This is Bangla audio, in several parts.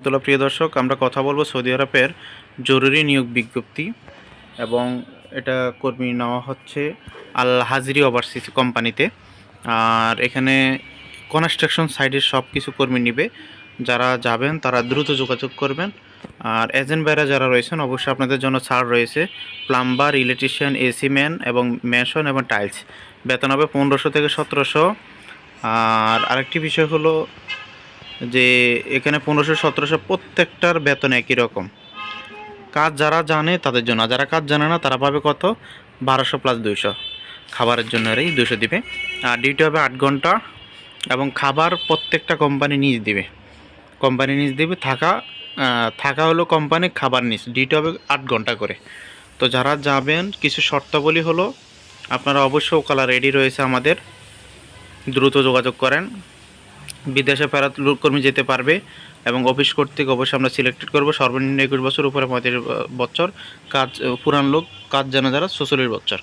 তোলা প্রিয় দর্শক, আমরা কথা বলব সৌদি আরবের জরুরি নিয়োগ বিজ্ঞপ্তি এবং এটা কর্মী নেওয়া হচ্ছে আল হাজিরি ওভারসিজ কোম্পানিতে। আর এখানে কনস্ট্রাকশন সাইডের সব কিছু কর্মী নিবে। যারা যাবেন, তারা দ্রুত যোগাযোগ করবেন। আর এজেন্ট বাইরা যারা রয়েছেন, অবশ্যই আপনাদের জন্য ছাড় রয়েছে। প্লাম্বার, ইলেকট্রিশিয়ান এসি ম্যান এবং মেশন এবং টাইলস। বেতন হবে পনেরোশো থেকে সতেরোশো। আর আরেকটি বিষয় হলো যে এখানে পনেরোশো, সতেরোশো প্রত্যেকটার বেতন একই রকম। কাজ যারা জানে তাদের জন্য। যারা কাজ জানে না, তারা পাবে কত? বারোশো প্লাস দুইশো। খাবারের জন্য এই দুশো দিবে। আর ডিউটি হবে আট ঘণ্টা এবং খাবার প্রত্যেকটা কোম্পানি নিজ দিবে। কোম্পানি নিজ দিবে। থাকা থাকা হলো কোম্পানি খাবার নিজ। ডিউটি হবে আট ঘণ্টা করে। তো যারা যাবেন, কিছু শর্তাবলী হলো, আপনারা অবশ্যই ওকালা রেডি রয়েছে আমাদের। দ্রুত যোগাযোগ করেন। বিদেশে ফেরত লোককর্মী যেতে পারবে এবং অফিস কর্তৃক অবশ্যই আমরা সিলেক্টেড করব। সর্বনিম্ন একুশ বছর, উপরে পঁয়ত্রিশ বছর কাজ পুরান লোক, কাজ জানা যারা চৌচল্লিশ বছর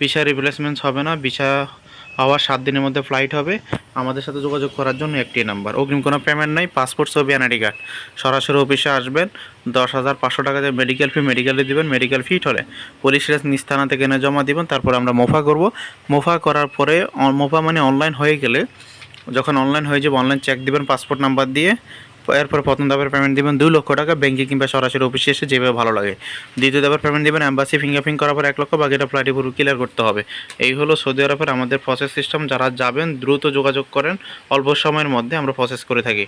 ভিসা রিপ্লেসমেন্ট হবে না ভিসা হওয়ার সাত দিনের মধ্যে ফ্লাইট হবে। আমাদের সাথে যোগাযোগ করার জন্য একটি নাম্বার অগ্রিম কোনো পেমেন্ট নাই পাসপোর্ট ছবি এনআইডি কার্ড সরাসরি অফিসে আসবেন, দশ হাজার পাঁচশো টাকা দিয়ে মেডিকেল ফি মেডিকেলে দিবেন মেডিকেল ফিট হলে পুলিশ রেস নিস্তানা থেকে এনে জমা দিবেন, তারপর আমরা মোফা করব। মোফা করার পরে মোফা মানে অনলাইন হয়ে গেলে যখন অনলাইন হয়ে যাবে অনলাইন চেক দিবেন পাসপোর্ট নাম্বার দিয়ে, এরপর প্রথম ধাপের পেমেন্ট দেবেন দু লক্ষ টাকা ব্যাঙ্কে কিংবা সরাসরি অফিসে এসে যেভাবে ভালো লাগে। দ্বিতীয় ধাপের পেমেন্ট দেবেন অ্যাম্বাসি ফিঙ্গারপ্রিন্ট করার পর এক লক্ষ, বাকিটা ফ্লাইটে পুরো ক্লিয়ার করতে হবে। এই হলো সৌদি আরবের আমাদের প্রসেস সিস্টেম যারা যাবেন, দ্রুত যোগাযোগ করেন, অল্প সময়ের মধ্যে আমরা প্রসেস করে থাকি।